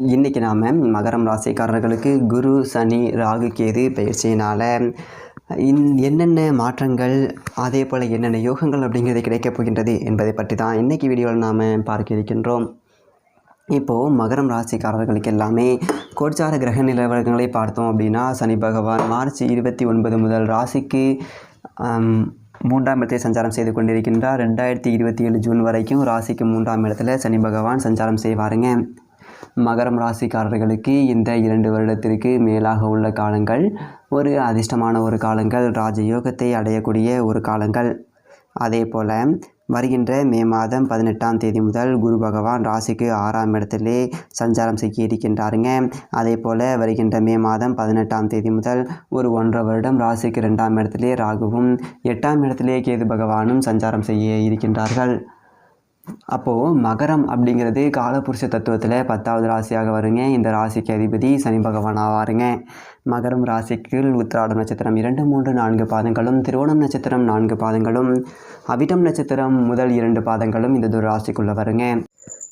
இன்றைக்கி நாம் மகரம் ராசிக்காரர்களுக்கு குரு சனி ராகு கேது பயிற்சியினால் இன் என்னென்ன மாற்றங்கள் அதே போல் என்னென்ன யோகங்கள் அப்படிங்கிறது கிடைக்கப் போகின்றது என்பதை பற்றி தான் இன்றைக்கி வீடியோவில் நாம் பார்க்க இருக்கின்றோம். இப்போது மகரம் ராசிக்காரர்களுக்கு எல்லாமே கோச்சார கிரக நிலவரங்களை பார்த்தோம் அப்படின்னா சனி பகவான் மார்ச் இருபத்தி ஒன்பது முதல் ராசிக்கு மூன்றாம் இடத்தை சஞ்சாரம் செய்து கொண்டிருக்கின்றார். ரெண்டாயிரத்தி இருபத்தி ஏழு ஜூன் வரைக்கும் ராசிக்கு மூன்றாம் இடத்துல சனி பகவான் சஞ்சாரம் செய்வாருங்க. மகரம் ராசிக்காரர்களுக்கு இந்த இரண்டு வருடத்திற்கு மேலாக உள்ள காலங்கள் ஒரு அதிர்ஷ்டமான ஒரு காலங்கள் ராஜயோகத்தை அடையக்கூடிய ஒரு காலங்கள். அதே போல் வருகின்ற மே மாதம் பதினெட்டாம் தேதி முதல் குரு பகவான் ராசிக்கு ஆறாம் இடத்திலே சஞ்சாரம் செய்ய இருக்கின்றாருங்க. அதே போல் வருகின்ற மே மாதம் பதினெட்டாம் தேதி முதல் ஒரு ஒன்றரை வருடம் ராசிக்கு ரெண்டாம் இடத்திலே ராகுவும் எட்டாம் இடத்திலே கேது பகவானும் சஞ்சாரம் செய்ய இருக்கின்றார்கள். அப்போது மகரம் அப்படிங்கிறது காலபுருஷ தத்துவத்தில் பத்தாவது ராசியாக வருங்க. இந்த ராசிக்கு அதிபதி சனி பகவான் ஆவாருங்க. மகரம் ராசிக்கு உத்திராடம் நட்சத்திரம் இரண்டு மூன்று நான்கு பாதங்களும் திருவோணம் நட்சத்திரம் நான்கு பாதங்களும் அவிட்டம் நட்சத்திரம் முதல் இரண்டு பாதங்களும் இந்த துர் ராசிக்குள்ளே வருங்க.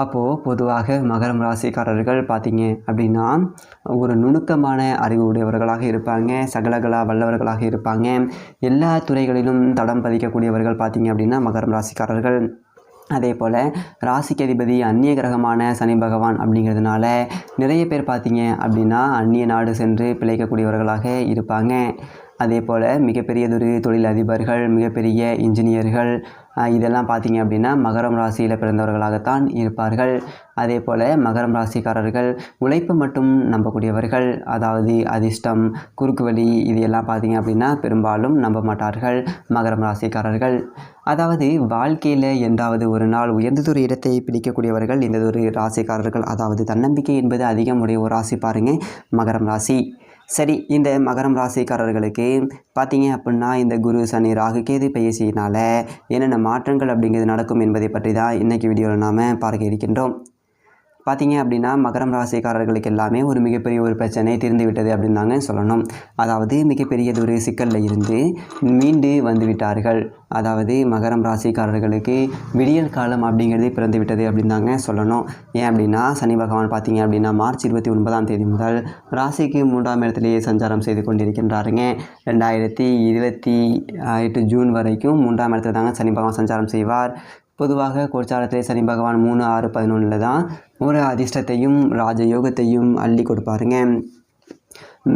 அப்போது பொதுவாக மகரம் ராசிக்காரர்கள் பார்த்தீங்க அப்படின்னா ஒரு நுணுக்கமான அறிவு உடையவர்களாக இருப்பாங்க சகலகலா வல்லவர்களாக இருப்பாங்க. எல்லா துறைகளிலும் தடம் பதிக்கக்கூடியவர்கள் பார்த்தீங்க அப்படின்னா மகரம் ராசிக்காரர்கள். அதே போல் ராசிக்கு அதிபதி அந்நிய கிரகமான சனி பகவான் அப்படிங்கிறதுனால நிறைய பேர் பார்த்தீங்க அப்படின்னா அந்நிய நாடு சென்று பிழைக்கக்கூடியவர்களாக இருப்பாங்க. அதே போல் மிகப்பெரியதொரு தொழிலதிபர்கள் மிகப்பெரிய இன்ஜினியர்கள் இதெல்லாம் பார்த்திங்க அப்படின்னா மகரம் ராசியில் பிறந்தவர்களாகத்தான் இருப்பார்கள். அதே போல் மகரம் ராசிக்காரர்கள் உழைப்பு மட்டும் நம்பக்கூடியவர்கள் அதாவது அதிர்ஷ்டம் குறுக்கு வழி இது எல்லாம் பார்த்திங்க அப்படின்னா பெரும்பாலும் நம்ப மாட்டார்கள் மகரம் ராசிக்காரர்கள். அதாவது வாழ்க்கையில் என்றாவது ஒரு நாள் உயர்ந்ததொரு இடத்தை பிடிக்கக்கூடியவர்கள் இந்த ஒரு ராசிக்காரர்கள் அதாவது தன்னம்பிக்கை என்பது அதிகம் உடைய ஒரு ராசி பாருங்கள் மகரம் ராசி. சரி இந்த மகரம் ராசிக்காரர்களுக்கு பார்த்தீங்க அப்படின்னா இந்த குரு சனி ராகு கேது பயிற்சியினால் என்னென்ன மாற்றங்கள் அப்படிங்கிறது நடக்கும் என்பதை பற்றி தான் இன்றைக்கி வீடியோவில் நாம் பார்க்க இருக்கின்றோம். பார்த்தீங்க அப்படின்னா மகரம் ராசிக்காரர்களுக்கு எல்லாமே ஒரு மிகப்பெரிய ஒரு பிரச்சனை தீர்ந்து விட்டது அப்படின்னு தாங்க சொல்லணும். அதாவது மிகப்பெரியதொரு சிக்கலில் இருந்து மீண்டு வந்து விட்டார்கள் அதாவது மகரம் ராசிக்காரர்களுக்கு விடியல் காலம் அப்படிங்கிறது பிறந்து விட்டது அப்படின்னு தாங்க சொல்லணும். ஏன் அப்படின்னா சனி பகவான் பார்த்தீங்க அப்படின்னா மார்ச் இருபத்தி ஒன்பதாம் தேதி முதல் ராசிக்கு மூன்றாம் இடத்திலேயே சஞ்சாரம் செய்து கொண்டிருக்கின்றாருங்க. ரெண்டாயிரத்தி இருபத்தி எட்டு ஜூன் வரைக்கும் மூன்றாம் இடத்துல தாங்க சனி பகவான் சஞ்சாரம் செய்வார். பொதுவாக கோச்சாரத்திலே சனி பகவான் மூணு ஆறு பதினொன்றில் தான் ஒரு அதிர்ஷ்டத்தையும் ராஜயோகத்தையும் அள்ளி கொடுப்பாருங்க.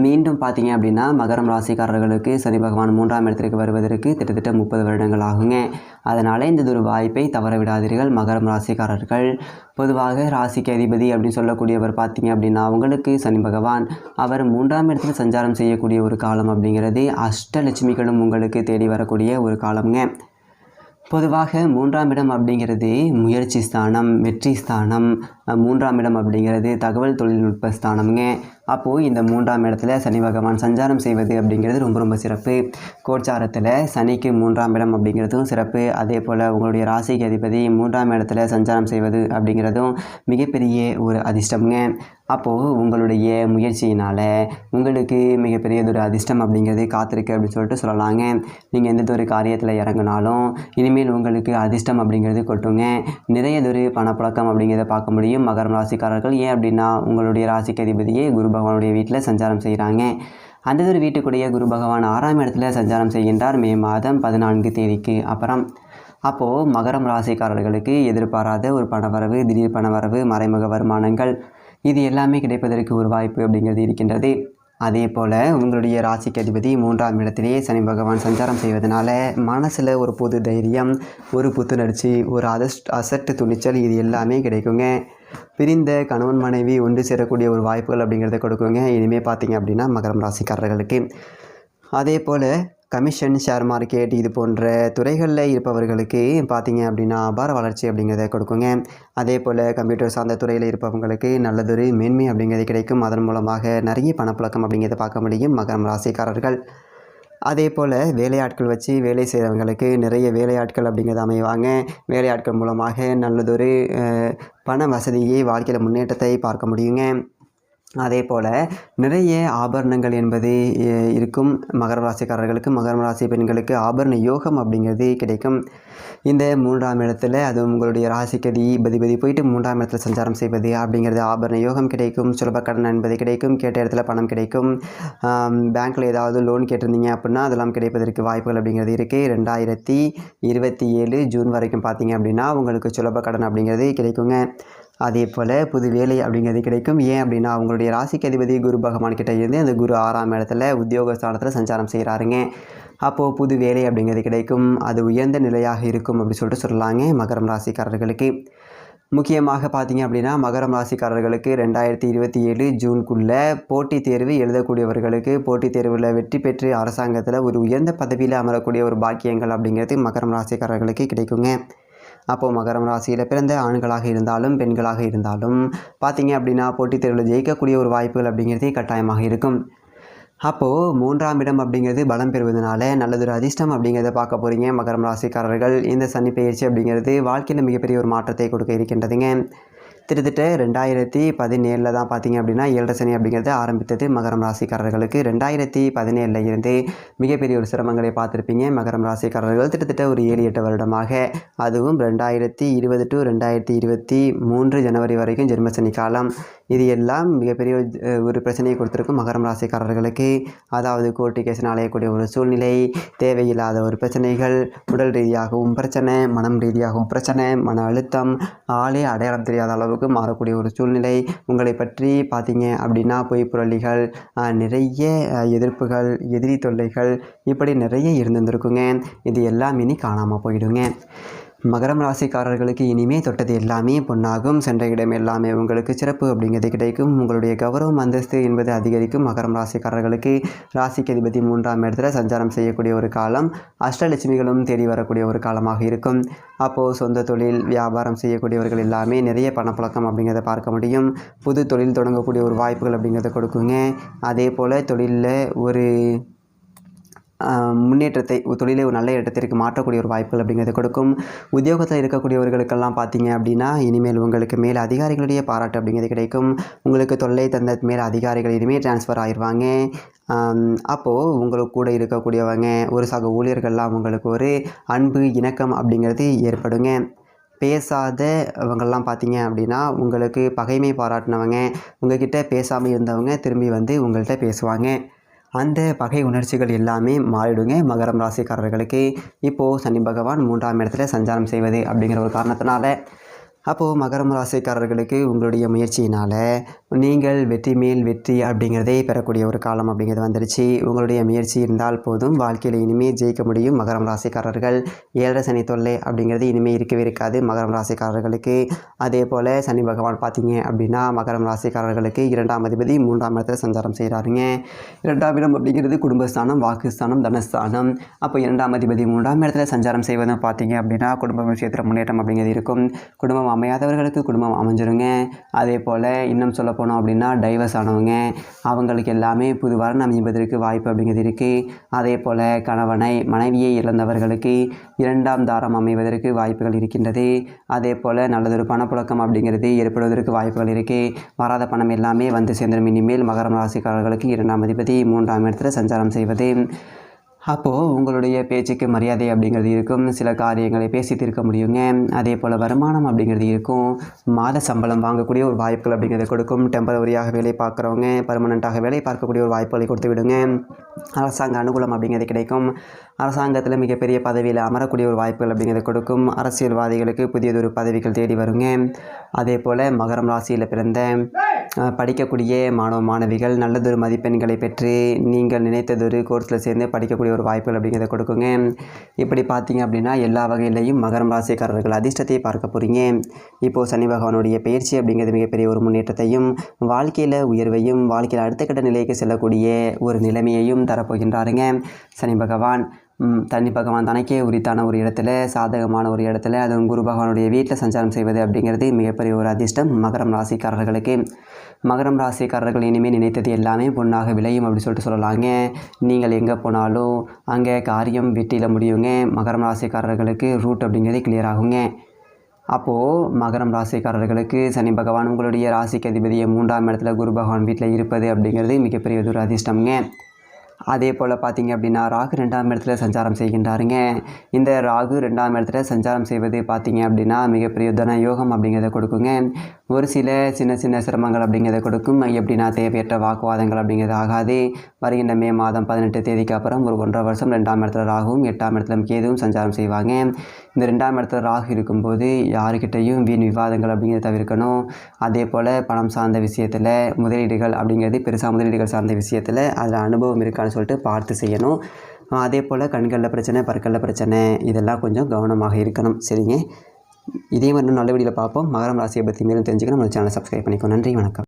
மீண்டும் பார்த்தீங்க அப்படின்னா மகரம் ராசிக்காரர்களுக்கு சனி பகவான் மூன்றாம் இடத்திற்கு வருவதற்கு கிட்டத்தட்ட முப்பது வருடங்கள் ஆகுங்க. அதனால் இந்த ஒரு வாய்ப்பை தவற விடாதீர்கள் மகரம் ராசிக்காரர்கள். பொதுவாக ராசிக்கு அதிபதி அப்படின்னு சொல்லக்கூடியவர் பார்த்தீங்க அப்படின்னா அவங்களுக்கு சனி பகவான் அவர் மூன்றாம் இடத்தில் சஞ்சாரம் செய்யக்கூடிய ஒரு காலம் அப்படிங்கிறது அஷ்டலட்சுமிகளும் உங்களுக்கு தேடி வரக்கூடிய ஒரு காலம்ங்க. பொதுவாக மூன்றாம் இடம் அப்படிங்கிறது முயற்சி ஸ்தானம் வெற்றி ஸ்தானம் மூன்றாம் இடம் அப்படிங்கிறது தகவல் தொழில்நுட்ப ஸ்தானம்ங்க. அப்போது இந்த மூன்றாம் இடத்துல சனி பகவான் சஞ்சாரம் செய்வது அப்படிங்கிறது ரொம்ப ரொம்ப சிறப்பு. கோச்சாரத்தில் சனிக்கு மூன்றாம் இடம் அப்படிங்கிறதும் சிறப்பு. அதே போல் உங்களுடைய ராசிக்கு அதிபதி மூன்றாம் இடத்துல சஞ்சாரம் செய்வது அப்படிங்கிறதும் மிகப்பெரிய ஒரு அதிர்ஷ்டம்ங்க. அப்போது உங்களுடைய முயற்சியினால் உங்களுக்கு மிகப்பெரியதொரு அதிர்ஷ்டம் அப்படிங்கிறது காத்திருக்கு அப்படின்னு சொல்லிட்டு சொல்லலாங்க. நீங்கள் எந்த ஒரு காரியத்தில் இறங்கினாலும் இனிமேல் உங்களுக்கு அதிர்ஷ்டம் அப்படிங்கிறது கொட்டுங்க. நிறையதொரு பணப்புழக்கம் அப்படிங்கிறத பார்க்க முடியும். மகரம் ராசிக்காரர்கள் ஏன் அப்படின்னா உங்களுடைய ராசிக்கு அதிபதியே குரு பகவானுடைய வீட்டில் சஞ்சாரம் செய்கிறாங்க அந்த ஒரு வீட்டுக்குடைய குரு பகவான் ஆறாம் இடத்துல சஞ்சாரம் செய்கின்றார். மே மாதம் பதினான்கு தேதிக்கு அப்புறம். அப்போது மகரம் ராசிக்காரர்களுக்கு எதிர்பாராத ஒரு பணவரவு திடீர் பணவரவு மறைமுக வருமானங்கள் இது எல்லாமே கிடைப்பதற்கு ஒரு வாய்ப்பு அப்படிங்கிறது இருக்கின்றது. அதே போல் உங்களுடைய ராசிக்கு அதிபதி மூன்றாம் இடத்திலேயே சனி பகவான் சஞ்சாரம் செய்வதனால மனசில் ஒரு புது தைரியம் ஒரு புத்துணர்ச்சி ஒரு அதஸ்ட் அசட்டு துணிச்சல் இது எல்லாமே கிடைக்குங்க. பிரிந்த கணவன் மனைவி ஒன்று சேரக்கூடிய ஒரு வாய்ப்புகள் அப்படிங்கிறத கொடுக்குங்க. இனிமேல் பார்த்தீங்க அப்படின்னா மகரம் ராசிக்காரர்களுக்கு. அதே போல் கமிஷன் ஷேர் மார்க்கெட் இது போன்ற துறைகளில் இருப்பவர்களுக்கு பார்த்தீங்க அப்படின்னா அபார வளர்ச்சி அப்படிங்கிறத கொடுக்குங்க. அதே போல் கம்ப்யூட்டர் சார்ந்த துறையில் இருப்பவங்களுக்கு நல்லதொரு மேன்மை அப்படிங்கிறது கிடைக்கும். அதன் மூலமாக நிறைய பணப்புழக்கம் அப்படிங்கிறத பார்க்க முடியும் மகரம் ராசிக்காரர்கள். அதே போல் வேலையாட்கள் வச்சு வேலை செய்கிறவங்களுக்கு நிறைய வேலையாட்கள் அப்படிங்கிறத அமைவாங்க. வேலையாட்கள் மூலமாக நல்லதொரு பண வசதியை வாழ்க்கையில் முன்னேற்றத்தை பார்க்க முடியுங்க. அதே போல் நிறைய ஆபரணங்கள் என்பது இருக்கும் மகர ராசிக்காரர்களுக்கு மகர ராசி பெண்களுக்கு ஆபரண யோகம் அப்படிங்கிறது கிடைக்கும். இந்த மூன்றாம் இடத்துல அது உங்களுடைய ராசிக்கதி பதிபதி போயிட்டு மூன்றாம் இடத்துல சஞ்சாரம் செய்வது அப்படிங்கிறது ஆபரண யோகம் கிடைக்கும். சுலப கடன் என்பது கிடைக்கும். கேட்ட இடத்துல பணம் கிடைக்கும். பேங்க்கில் ஏதாவது லோன் கேட்டிருந்தீங்க அப்படின்னா அதெல்லாம் கிடைப்பதற்கு வாய்ப்புகள் அப்படிங்கிறது இருக்குது ரெண்டாயிரத்தி இருபத்தி ஏழு ஜூன் வரைக்கும் பார்த்தீங்க அப்படின்னா உங்களுக்கு சுலப கடன் அப்படிங்கிறது கிடைக்குங்க. அதே போல் புது வேலை அப்படிங்கிறது கிடைக்கும். ஏன் அப்படின்னா அவங்களுடைய ராசிக்கு அதிபதி குரு பகவான் கிட்ட இருந்து அந்த குரு ஆறாம் இடத்துல உத்தியோகஸ்தானத்தில் சஞ்சாரம் செய்கிறாருங்க அப்போது புது வேலை அப்படிங்கிறது கிடைக்கும். அது உயர்ந்த நிலையாக இருக்கும் அப்படி சொல்லிட்டு சொல்லலாங்க மகரம் ராசிக்காரர்களுக்கு. முக்கியமாக பார்த்தீங்க அப்படின்னா மகரம் ராசிக்காரர்களுக்கு ரெண்டாயிரத்தி இருபத்தி ஏழு ஜூனுக்குள்ளே போட்டித் தேர்வு எழுதக்கூடியவர்களுக்கு போட்டித் தேர்வில் வெற்றி பெற்று அரசாங்கத்தில் ஒரு உயர்ந்த பதவியில் அமரக்கூடிய ஒரு பாக்கியங்கள் அப்படிங்கிறது மகரம் ராசிக்காரர்களுக்கு கிடைக்குங்க. அப்போது மகரம் ராசியில் பிறந்த ஆண்களாக இருந்தாலும் பெண்களாக இருந்தாலும் பார்த்தீங்க அப்படின்னா போட்டித் தேர்வில் ஜெயிக்கக்கூடிய ஒரு வாய்ப்புகள் அப்படிங்கிறது கட்டாயமாக இருக்கும். அப்போது மூன்றாம் இடம் அப்படிங்கிறது பலம் பெறுவதனால நல்லதொரு அதிர்ஷ்டம் அப்படிங்கிறத பார்க்க போகிறீங்க மகரம் ராசிக்காரர்கள் இந்த சனி பயிற்சி அப்படிங்கிறது வாழ்க்கையில் மிகப்பெரிய ஒரு மாற்றத்தை கொடுக்க இருக்கின்றதுங்க. திருத்திட்டு ரெண்டாயிரத்தி பதினேழில் தான் பார்த்தீங்க அப்படின்னா ஏழரை சனி அப்படிங்கிறது ஆரம்பித்தது. மகரம் ராசிக்காரர்களுக்கு ரெண்டாயிரத்தி பதினேழில் இருந்து மிகப்பெரிய ஒரு சிரமங்களை பார்த்துருப்பீங்க. மகரம் ராசிக்காரர்கள் கிட்டத்தட்ட ஒரு ஏழு எட்டு வருடமாக அதுவும் ரெண்டாயிரத்தி இருபது டு ரெண்டாயிரத்தி இருபத்தி மூன்று ஜனவரி வரைக்கும் ஜென்மசனி காலம். இது எல்லாம் மிகப்பெரிய ஒரு, பிரச்சனையை கொடுத்துருக்கும் மகரம் ராசிக்காரர்களுக்கு. அதாவது கோர்ட்டு கேஸ்னு அலையக்கூடிய ஒரு சூழ்நிலை தேவையில்லாத ஒரு பிரச்சனைகள் உடல் ரீதியாகவும் பிரச்சனை மனம் ரீதியாகவும் பிரச்சனை மன அழுத்தம் ஆளே அடையாளம் தெரியாத அளவுக்கு மாறக்கூடிய ஒரு சூழ்நிலை. உங்களை பற்றி பார்த்தீங்க அப்படின்னா பொய் புரளிகள் நிறைய எதிர்ப்புகள் எதிரி தொல்லைகள் இப்படி நிறைய இருந்திருந்துருக்குங்க இது எல்லாம் இனி காணாமல் போயிடுங்க. மகரம் ராசிக்காரர்களுக்கு இனிமே தொட்டது எல்லாமே பொன்னாகும். சென்ற இடம் எல்லாமே உங்களுக்கு சிறப்பு அப்படிங்கிறது கிடைக்கும். உங்களுடைய கௌரவம் அந்தஸ்து என்பது அதிகரிக்கும். மகரம் ராசிக்காரர்களுக்கு ராசிக்கு அதிபதி மூன்றாம் இடத்துல சஞ்சாரம் செய்யக்கூடிய ஒரு காலம் அஷ்டலட்சுமிகளும் தேடி வரக்கூடிய ஒரு காலமாக இருக்கும். அப்போது சொந்த தொழில் வியாபாரம் செய்யக்கூடியவர்கள் எல்லாமே நிறைய பணப்பழக்கம் அப்படிங்கிறத பார்க்க முடியும். புது தொழில் தொடங்கக்கூடிய ஒரு வாய்ப்புகள் அப்படிங்கிறத கொடுக்குங்க. அதே போல் தொழிலில் ஒரு முன்னேற்றத்தை ஒரு தொழிலை ஒரு நல்ல இடத்திற்கு மாற்றக்கூடிய ஒரு வாய்ப்புகள் அப்படிங்கிறத கொடுக்கும். உத்தியோகத்தில் இருக்கக்கூடியவர்களுக்கெல்லாம் பார்த்தீங்க அப்படின்னா இனிமேல் உங்களுக்கு மேல் அதிகாரிகளுடைய பாராட்டு அப்படிங்கிறது கிடைக்கும். உங்களுக்கு தொல்லை தந்த மேல் அதிகாரிகள் இனிமேல் டிரான்ஸ்ஃபர் ஆயிடுவாங்க. அப்போது உங்களுக்கு கூட இருக்கக்கூடியவங்க ஒரு சக ஊழியர்கள்லாம் உங்களுக்கு ஒரு அன்பு இணக்கம் அப்படிங்கிறது ஏற்படுங்க. பேசாதவங்கள்லாம் பார்த்தீங்க அப்படின்னா உங்களுக்கு பகைமை பாராட்டினவங்க உங்ககிட்ட பேசாமல் இருந்தவங்க திரும்பி வந்து உங்கள்கிட்ட பேசுவாங்க. அந்த பகை உணர்ச்சிகள் எல்லாமே மாறிடுங்க. மகரம் ராசிக்காரர்களுக்கு இப்போது சனி பகவான் மூன்றாம் இடத்துல சஞ்சாரம் செய்வது அப்படிங்கிற ஒரு காரணத்தினால அப்போது மகரம் ராசிக்காரர்களுக்கு உங்களுடைய முயற்சியினால் நீங்கள் வெற்றி மேல் வெற்றி அப்படிங்கிறதே பெறக்கூடிய ஒரு காலம் அப்படிங்கிறது வந்துருச்சு. உங்களுடைய முயற்சி இருந்தால் போதும். வாழ்க்கையில் இனிமேல் ஜெயிக்க முடியும். மகரம் ராசிக்காரர்கள் ஏழரை சனி தொல்லை அப்படிங்கிறது இனிமேல் இருக்கவே இருக்காது. மகரம் ராசிக்காரர்களுக்கு அதே போல் சனி பகவான் பார்த்தீங்க அப்படின்னா மகரம் ராசிக்காரர்களுக்கு இரண்டாம் அதிபதி மூன்றாம் இடத்துல சஞ்சாரம் செய்கிறாருங்க இரண்டாம் இடம் அப்படிங்கிறது குடும்பஸ்தானம் வாக்குஸ்தானம் தனஸ்தானம். அப்போ இரண்டாம் அதிபதி மூன்றாம் இடத்துல சஞ்சாரம் செய்வதும் பார்த்தீங்க அப்படின்னா குடும்ப விஷயத்தில் முன்னேற்றம் அப்படிங்கிறது இருக்கும். குடும்பம் அமையாதவர்களுக்கு குடும்பம் அமைஞ்சிருங்க. அதே போல் இன்னும் சொல்ல போனோம் அப்படின்னா டைவர்ஸ் ஆனவங்க அவங்களுக்கு எல்லாமே புது வரன் அமைப்பதற்கு வாய்ப்பு அப்படிங்கிறது இருக்குது அதே போல் கணவனை மனைவியை இழந்தவர்களுக்கு இரண்டாம் தாரம் அமைவதற்கு வாய்ப்புகள் இருக்கின்றது. அதே போல் நல்லதொரு பணப்புழக்கம் அப்படிங்கிறது ஏற்படுவதற்கு வாய்ப்புகள் இருக்குது வராத பணம் எல்லாமே வந்து சேர்ந்துடும் இனிமேல் மகரம் ராசிக்காரர்களுக்கு இரண்டாம் அதிபதி மூன்றாம் இடத்துல சஞ்சாரம் செய்வது. அப்போது உங்களுடைய பேச்சுக்கு மரியாதை அப்படிங்கிறது இருக்கும். சில காரியங்களை பேசி தீர்க்க முடியுங்க. அதே போல் வருமானம் அப்படிங்கிறது இருக்கும். மாத சம்பளம் வாங்கக்கூடிய ஒரு வாய்ப்புகள் அப்படிங்கிறத கொடுக்கும். டெம்பரவரியாக வேலை பார்க்குறவங்க பர்மனெண்ட்டாக வேலை பார்க்கக்கூடிய ஒரு வாய்ப்புகளை கொடுத்து விடுங்க. அரசாங்க அனுகூலம் அப்படிங்கிறது கிடைக்கும். அரசாங்கத்தில் மிகப்பெரிய பதவியில் அமரக்கூடிய ஒரு வாய்ப்புகள் அப்படிங்கிறத கொடுக்கும். அரசியல்வாதிகளுக்கு புதியதொரு பதவிகள் தேடி வருங்க. அதே போல் மகரம் ராசியில் பிறந்த படிக்கக்கூடிய மாணவ மாணவிகள் நல்லதொரு மதிப்பெண்களை பெற்று நீங்கள் நினைத்ததொரு கோர்ஸில் சேர்ந்து படிக்கக்கூடிய ஒரு வாய்ப்புகள் அப்படிங்கிறத கொடுக்குங்க. இப்படி பார்த்தீங்க அப்படின்னா எல்லா வகையிலையும் மகரம் ராசிக்காரர்கள் அதிர்ஷ்டத்தை பார்க்க போகிறீங்க இப்போது சனி பகவானுடைய பயிற்சி அப்படிங்கிறது மிகப்பெரிய ஒரு முன்னேற்றத்தையும் வாழ்க்கையில் உயர்வையும் வாழ்க்கையில் அடுத்த கட்ட நிலைக்கு செல்லக்கூடிய ஒரு நிலைமையையும் தரப்போகின்றாருங்க. சனி பகவான் தண்ணி பகவான் தனக்கே உரித்தான ஒரு இடத்துல சாதகமான ஒரு இடத்துல அதுவும் குரு பகவானுடைய வீட்டில் சஞ்சாரம் செய்வது அப்படிங்கிறது மிகப்பெரிய ஒரு அதிர்ஷ்டம் மகரம் ராசிக்காரர்களுக்கு. மகரம் ராசிக்காரர்கள் இனிமேல் நினைத்தது எல்லாமே பொண்ணாக விளையும் அப்படின்னு சொல்லிட்டு சொல்லலாங்க. நீங்கள் எங்கே போனாலும் அங்கே காரியம் வெற்றியில் முடியுங்க. மகரம் ராசிக்காரர்களுக்கு ரூட் அப்படிங்கிறது கிளியர் ஆகுங்க. அப்போது மகரம் ராசிக்காரர்களுக்கு சனி பகவான் உங்களுடைய ராசிக்கு அதிபதியை மூன்றாம் இடத்துல குரு பகவான் வீட்டில் இருப்பது அப்படிங்கிறது மிகப்பெரிய ஒரு அதிர்ஷ்டம்ங்க. அதே போல் பார்த்தீங்க அப்படின்னா ராகு ரெண்டாம் இடத்துல சஞ்சாரம் செய்கின்றாருங்க. இந்த ராகு ரெண்டாம் இடத்துல சஞ்சாரம் செய்வது பார்த்தீங்க அப்படின்னா மிகப்பெரிய தன யோகம் அப்படிங்கிறத கொடுக்குங்க. ஒரு சில சின்ன சின்ன சிரமங்கள் அப்படிங்கிறத கொடுக்கும். எப்படின்னா தேவையற்ற வாக்குவாதங்கள் அப்படிங்கிறது ஆகாது. வருகின்ற மே மாதம் பதினெட்டு தேதிக்கு அப்புறம் ஒரு ஒன்றரை வருஷம் ரெண்டாம் இடத்துல ராகுவும் எட்டாம் இடத்துல கேதுவும் சஞ்சாரம் செய்வாங்க. இந்த ரெண்டாம் இடத்துல ராகு இருக்கும்போது யாருக்கிட்டையும் வீண் விவாதங்கள் அப்படிங்கிறத தவிர்க்கணும். அதே போல் பணம் சார்ந்த விஷயத்தில் முதலீடுகள் அப்படிங்கிறது பெருசாக முதலீடுகள் சார்ந்த விஷயத்தில் அதில் அனுபவம் இருக்கான்னு சொல்லிட்டு பார்த்து செய்யணும். அதே போல் கண்களில் பிரச்சனை பற்களில் பிரச்சனை இதெல்லாம் கொஞ்சம் கவனமாக இருக்கணும். சரிங்க? இதே மாதிரி நல்ல வீடியோவில் பார்ப்போம். மகரம் ராசியை பற்றி மேலும் தெரிஞ்சுக்கணும். நம்ம சேனலை சப்ஸ்கிரைப் பண்ணிக்கோ நன்றி வணக்கம்.